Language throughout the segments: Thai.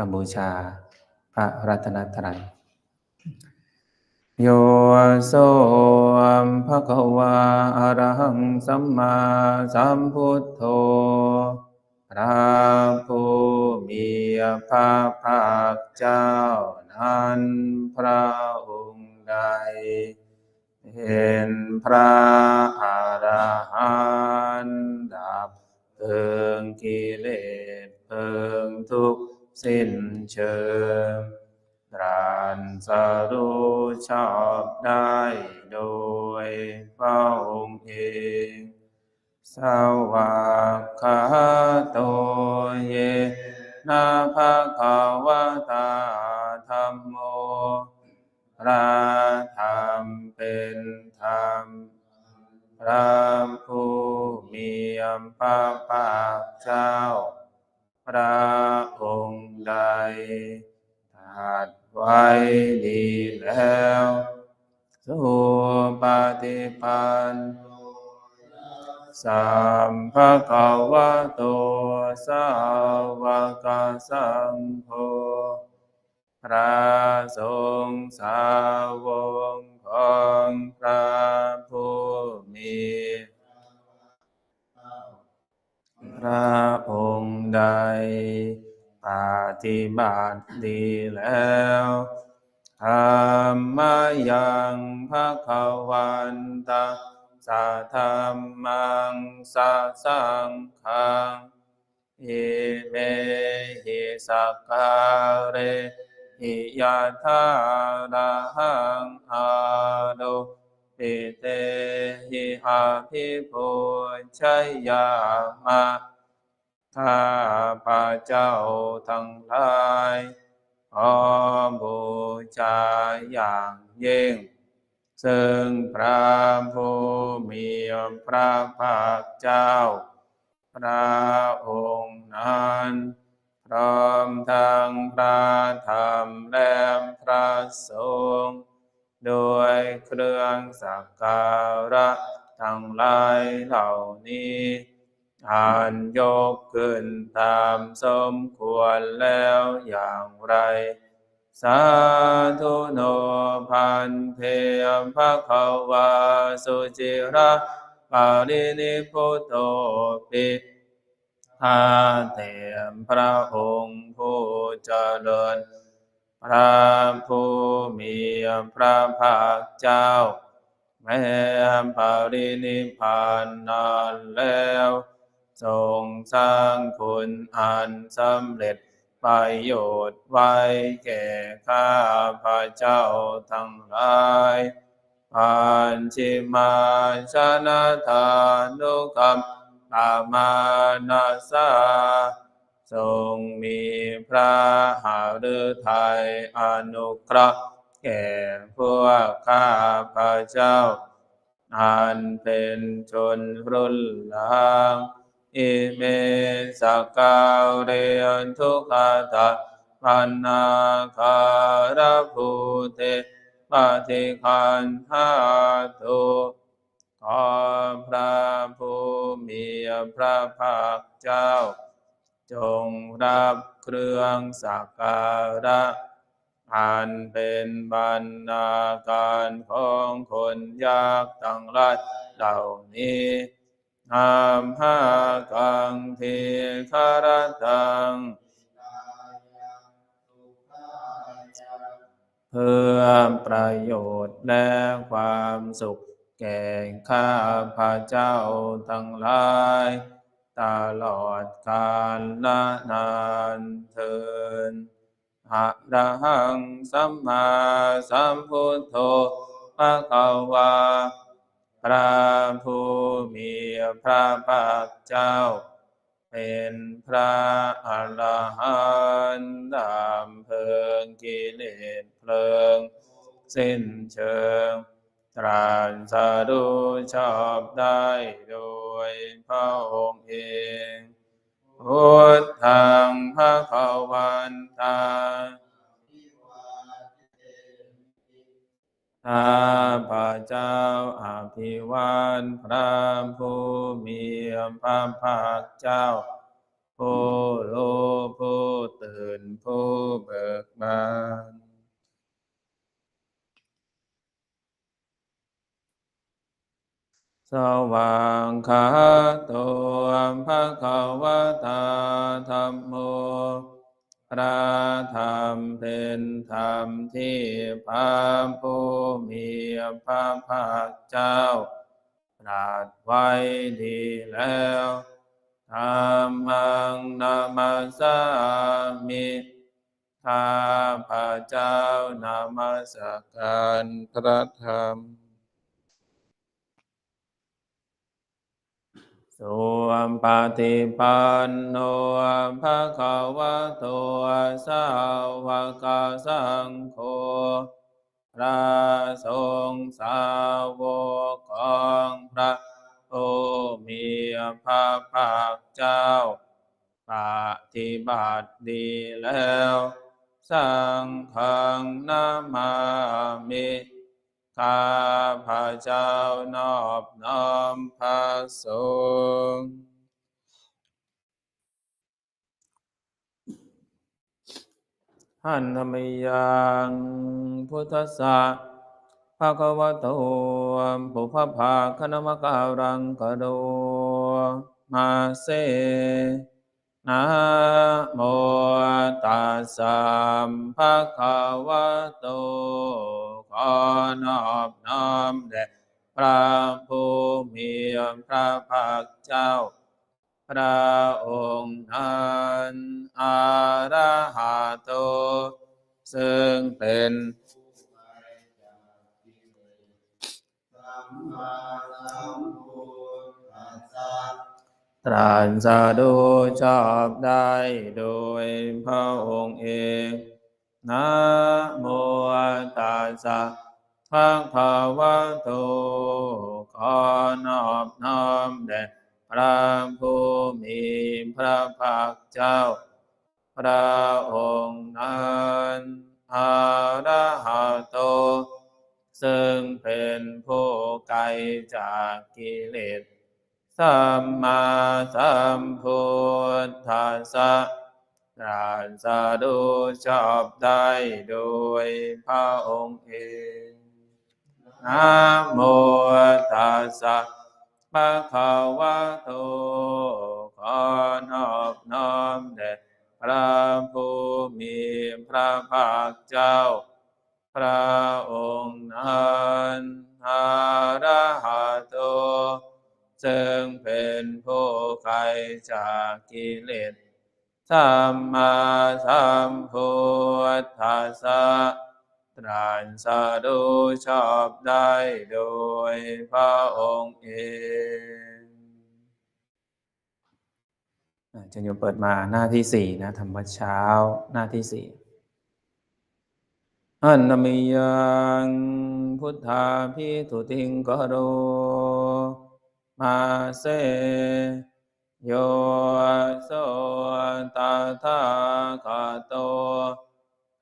คำบูชาพระรัตนตรัย โยโสภะคะวาอะระหังสัมมาสัมพุทโธพระผู้มีพระภาคเจ้านั้นพระองค์ใดเห็นพระอรหันต์ดับเพิงกิเลสเพิงทุกข์ สิ้นเชิงตรันสรู้ชอบได้โดยพระองค์เอง สวากขาโตเยนะภะคะวะตาธรรมโม พระธรรมเป็นธรรม พระผู้มีอำภาภาคเจ้า พระองค์ ใดตรัสไว้ดีแล้วสุปฏิปันสัมภะคะวะโตสาวกสังโฆพระสงฆ์สาวกของพระผู้มีพระองค์ใด ฏิบัติดีแล้วธรรมยังภะคะวันตาสัทธัมมังสัสังฆังอิเมหิสักการเรหิยะทาระหังอาโดปิเตหิอาภิปุชยามะ ข้าพระเจ้าทั้งหลายขอบูชาอย่างยิ่ง ซึ่งพระผู้มีพระภาคเจ้า พระองค์นั้นพร้อมทั้งพระธรรมและพระสงฆ์ด้วยเครื่องสักการะทั้งหลายเหล่านี้ อันยกขึ้นตามสมควรแล้วอย่างไร สาธุโนพันเทภะคะวาสุจิระปารินิพุตโตปิอาเถมพระองค์ผู้เจริญ พระผู้มีพระภาคเจ้า แม้ปรินิพพานนานแล้ว ทรงสร้างคุณอันสำเร็จประโยชน์ไว้แก่ข้าพระเจ้าทั้งหลายปัญชิมาชนะทานุกรรมปามานาสาทรงมีพระหฤทัยอนุเคราะห์แก่พวกข้าพระเจ้าอันเป็นชนรุ่นหลัง อิเมสกกาเรนทุกขตาปันนาคารภูเตปฏิคันหาตุขอพระผู้มีพระภาคเจ้า จงรับเครื่องสักการะอันเป็นบรรณาการของคนยากทั้งหลายเหล่านี้ นามหากังเทคารตังเพื่อประโยชน์และความสุขแก่ข้าพระเจ้าทั้งหลาย ตลอดกาลละนานเทินอะระหังสัมมาสัมพุทโธภะคะวาพระผู พระภาคเจ้า เป็นพระอรหันต์ดำเพลิงกิเลสเพลิง สิ้นเชิง ตรัสรู้ชอบได้โดยพระองค์เองพุทธังภะคะวันตา ข้าพระเจ้าอภิวาทพระผู้มีพระภาคเจ้าผู้รู้ผู้ตื่นผู้เบิกบานสว่างขาตัวพระขาวตาธรรมโม พระธรรมเป็นธรรมที่พระผู้มีพระภาคเจ้าตรัสไว้ดีแล้วธรรมังนามาสามิข้าพระเจ้านามัสการพระธรรม สุ ปปฏิปันโนภะคะวะโตสาวกสังโฆพระสงฆ์สาวกของพระผู้มีพระภาคเจ้าปฏิบัติดีแล้ว สังฆังนามามิข้าพระเจ้านอบน้อมพระสงฆ์ หันธรรมยังพุทธสะภะคะวะโตปุพพาคณมการังกโดมาเสนะโมตัสสะภะคะวะโตขอนอบน้อมแด่พระผู้มีพระภาคเจ้า พระองค์นั้นอาราหะโต ซึ่งเป็นตรัสรู้ชอบได้โดยพระองค์เองนะโมตัสสะภะคะวะโตขอนอบน้อมแด่ พระผู้มีพระภาคเจ้า พระองค์นั้นอาราหะโต ซึ่งเป็นผู้ไกลจากกิเลสสัมมาสัมพุทธัสสะตรัสรู้ชอบได้โดยพระองค์เองนะโมตัสสะ ภะคะวะโตขอนอบน้อมแด่พระผู้มีพระภาคเจ้า พระองค์นั้นอาราหะโตซึ่งเป็นผู้ไกลจากกิเลสสัมมาสัมพุทธัสสะ ตรัสรู้ชอบได้โดยพระองค์เองอะอาจารย์โยเปิดมาหน้าที่สี่นะธรรมวัเช้าหน้าที่สี่อันนมิยังพุทธาพิทุติงกโรมาเสโยโสตถาคโต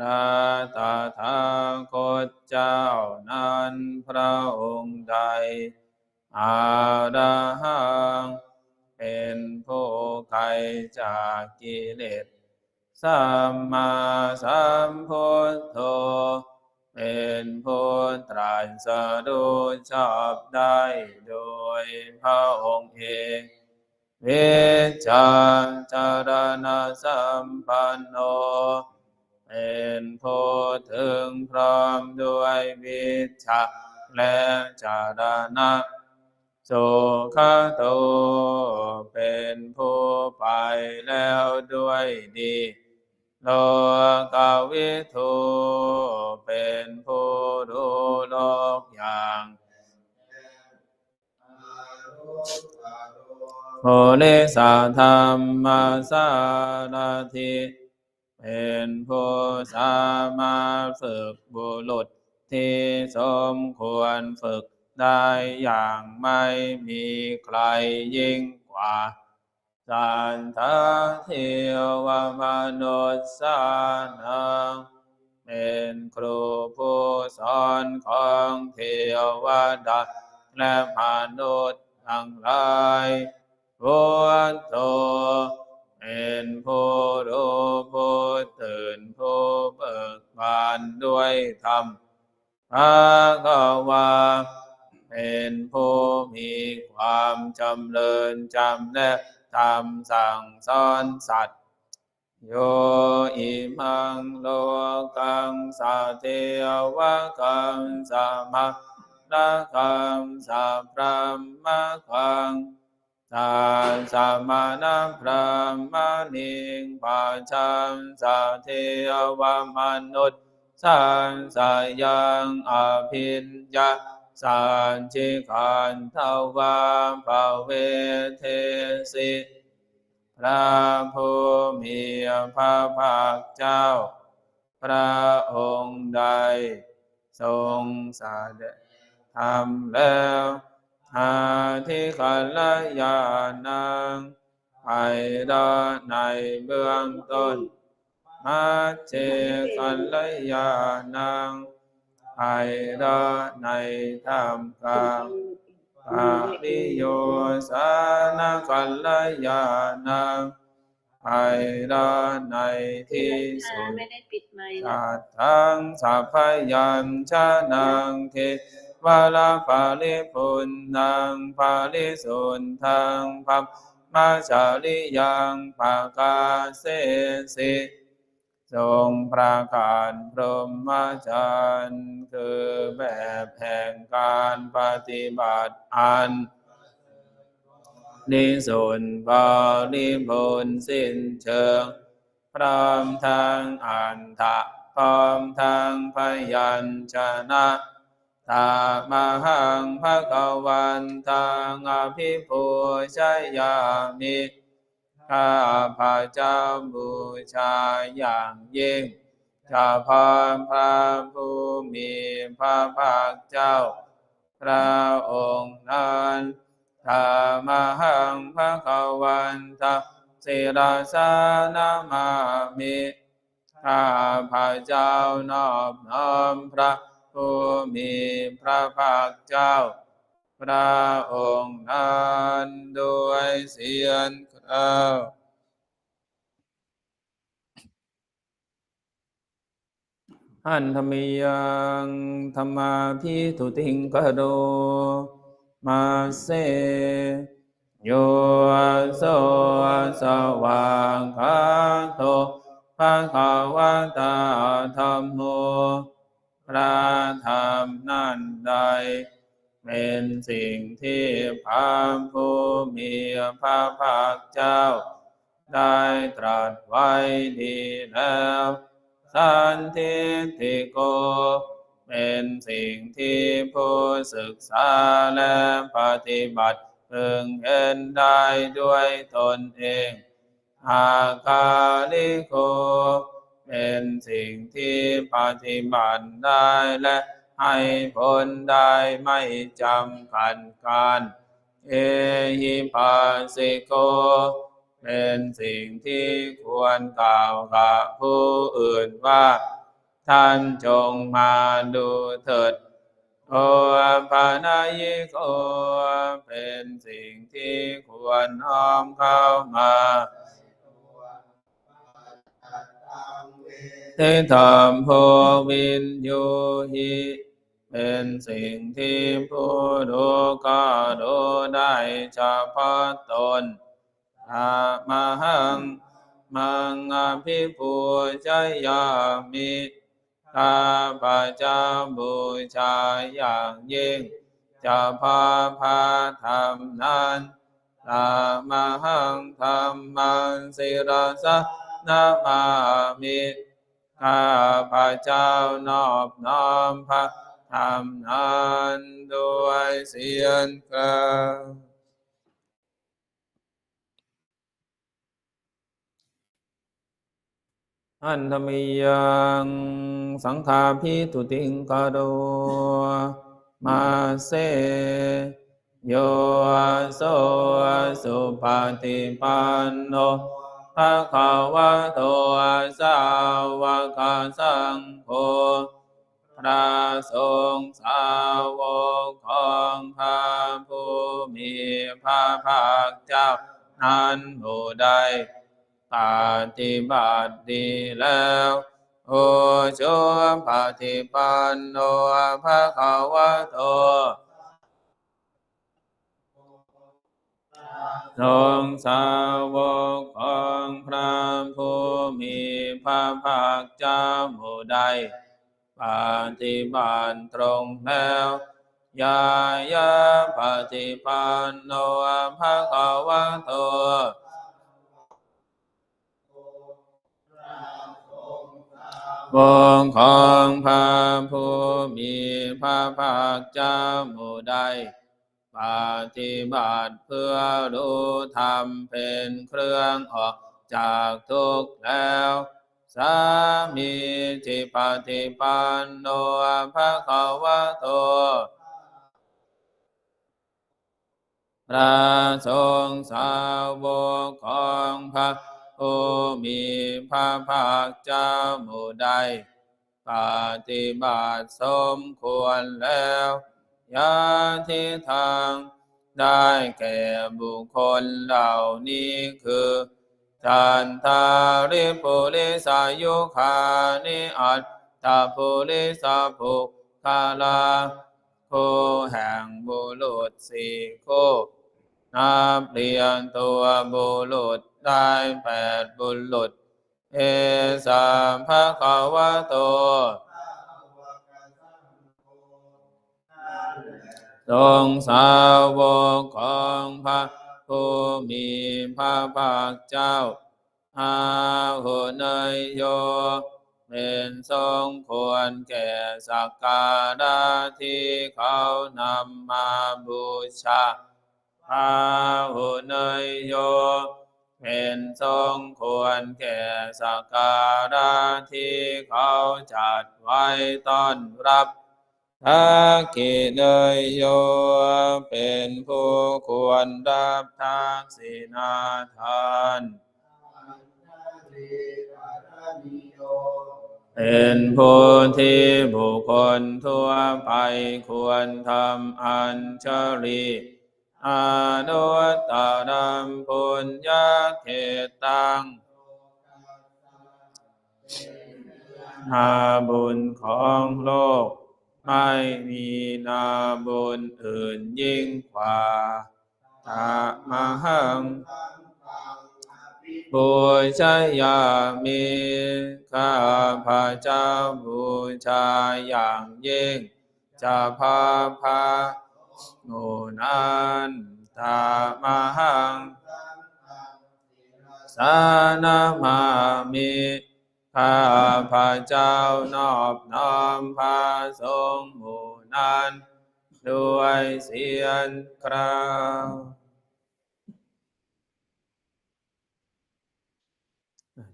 พระตถาคตเจ้านั้นพระองค์ใดอาราหังเป็นผู้ไกลจากกิเลสสัมมาสัมพุทโธเป็นผู้ตรัสรู้ชอบได้โดยพระองค์เองเวชาจารณสัมปันโน เป็นผู้ถึงพร้อมด้วยวิชาและจารณะสุขโตเป็นผู้ไปแล้วด้วยดี โลกาวิทูเป็นผู้รู้โลกอย่างโพลิสาธรรมสารทิ เป็นผู้สามารถฝึกบุรุษที่สมควรฝึกได้อย่างไม่มีใครยิ่งกว่า สันทาเทวมนุษย์สานังเป็นครูผู้สอนของเทวดาและมนุษย์ทั้งหลายพุทโธ เป็นผู้รู้ผู้ตื่นผู้เบิกบานด้วยธรรมพระก็ว่าเป็นผู้มีความจำเริญจำแนกตามสั่งสอนสัตว์ โยอิมังโลกังสาเทวะกังสามาระกังสาพรามะกัง สานสมานะพรามะนิงปัจจังสาเทวมนุษย์สันสายังอภิญญาสันจิกันทวาภเวเทสิพระผู้มีพระภาคเจ้า พระองค์ใด ทรงสาเดทำแล้ว หาที่ขันละยานังไปดอในเบื้องต้นมาเจกัลยาณังไปดอในธรรมกลางปาริโยสานกัลยาณังไปดอในที่สุดไม่ได้ปิดไมค์นะสัตทังสัพพยัญชนังเท วาลาภาลิพุนนังภาลิสุนทังพัมมาชาลิยังภากาเสสิทรงประกาศพรหมจรรย์คือแบบแห่งการปฏิบัติอันนิสุนบริบูรณ์สิ้นเชิง พร้อมทางอันทะพร้อมทางพยัญชนะ ตามหังภะคะวันตังอภิปูชยามิข้าพระเจ้าบูชาอย่างยิ่งจะพรพระผู้มีพระภาคเจ้า พระองค์นั้นธรรมหังภะคะวันตาสิราสานามามิข้าพระเจ้านอบน้อมพระ ผู้มีพระภาคเจ้า พระองค์นั้นด้วยเสียงกล่าวอันธรรมยังธรรมาพิทุติงกโดมาเสโยโสสว่างคาโตภะคะวะตาธรรมโม พระธรรมนั่นใด เป็นสิ่งที่พระผู้มีพระภาคเจ้า ได้ตรัสไว้ดีแล้วสันทิติโก เป็นสิ่งที่ผู้ศึกษาและปฏิบัติพึงเห็นได้ด้วยตนเอง อากาลิโก เป็นสิ่งที่ปฏิบัติได้และให้ผลได้ไม่จำกัดการ เอหิปัสสิโก เป็นสิ่งที่ควรกล่าวกับผู้อื่นว่า ท่านจงมาดูเถิดโอปานายิโก เป็นสิ่งที่ควรน้อมเข้ามา ทธรรมโพวินโยหิเป็นสิ่งที่ผู้ดูก็ดูได้เฉพาะตนอามาหังมังอภิปูชยามิข้าพระเจ้าบูชาอย่างยิ่งจะพาพาธรรมนั้นตามหังธรรมันสิรสะนามามิ ข้าพระเจ้านอบน้อมพระธรรมนั้นด้วยเสียงกลางอันธมิยังสังฆาพิทุติงกโดมาเสโยโสสุปฏิปันโน ภะคะวะโตสาวกสังโฆพระสงฆ์สาวกของพระผู้มีพระภาคเจ้านั้นผู้ใดปฏิบัติดีแล้วโอชุปฏิปันโนภะคะวะโต ทรงสาวกของพระผู้มีพระภาคเจ้าหมู่ใดปฏิบัติตรงแล้วยายาปฏิปันโนภะคะวะโตวงของพระผู้มีพระภาคเจ้าหมู่ใด ปฏิบัติเพื่อรู้ธรรมเป็นเครื่องออกจากทุกข์แล้ว สามีจิปฏิปันโนภะคะวะโตพระสงฆ์สาวกของพระผู้มีพระภาคเจ้าหมู่ใด ปฏิบัติสมควรแล้ว ยาทิทางได้แก่บุคคลเหล่านี้คือจันทาริปุริสายุคานิอัตตาปุริสาภุคาลาคู่แห่งบุรุษสี่คู่นับเรียนตัวบุรุษได้แปดบุรุษ เอสามภะคะวะโต ทรงสาวกของพระผู้มีพระภาคเจ้าอาหุเนยโย เป็นทรงควรแก่สักการะที่เขานำมาบูชาอาหุเนยโยเป็นทรงควรแก่สักการะที่เขาจัดไว้ต้อนรับ ทักกิเนยโยเป็นผู้ควรรับทักษิณาทานเป็นผู้ที่บุคคลทั่วไปควรทำอัญชลีอนุตตรัมปุญญาเขตังนาบุญของโลก ไม่มีนาบุญอื่นยิ่งกว่าตามหังบูชายามิข้าพระเจ้าบูชาอย่างยิ่งจะพาพาโนนันตามหังสานามามิ ข้าพระเจ้านอบน้อมพระสงฆ์หมู่นั้นด้วยเสียงคราว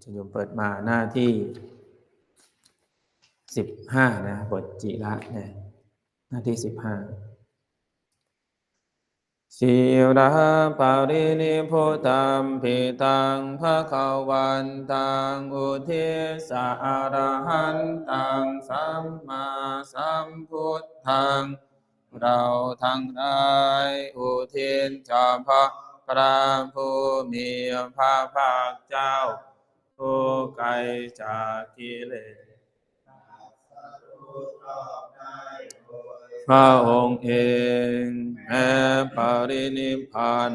จะโยมเปิดมาหน้าที่สิบห้านะบทจิระนะหน้าที่สิบห้า สิราปารินิพุตัมพิตังภะคะวันตังอุทิสาอรหันตังสัมมาสัมพุทธังเราทั้งหลายอุทิศเฉพาะพระผู้มีพระภาคเจ้าผู้ไกลจากกิเลส พระองค์เองแม้ปรินิพพาน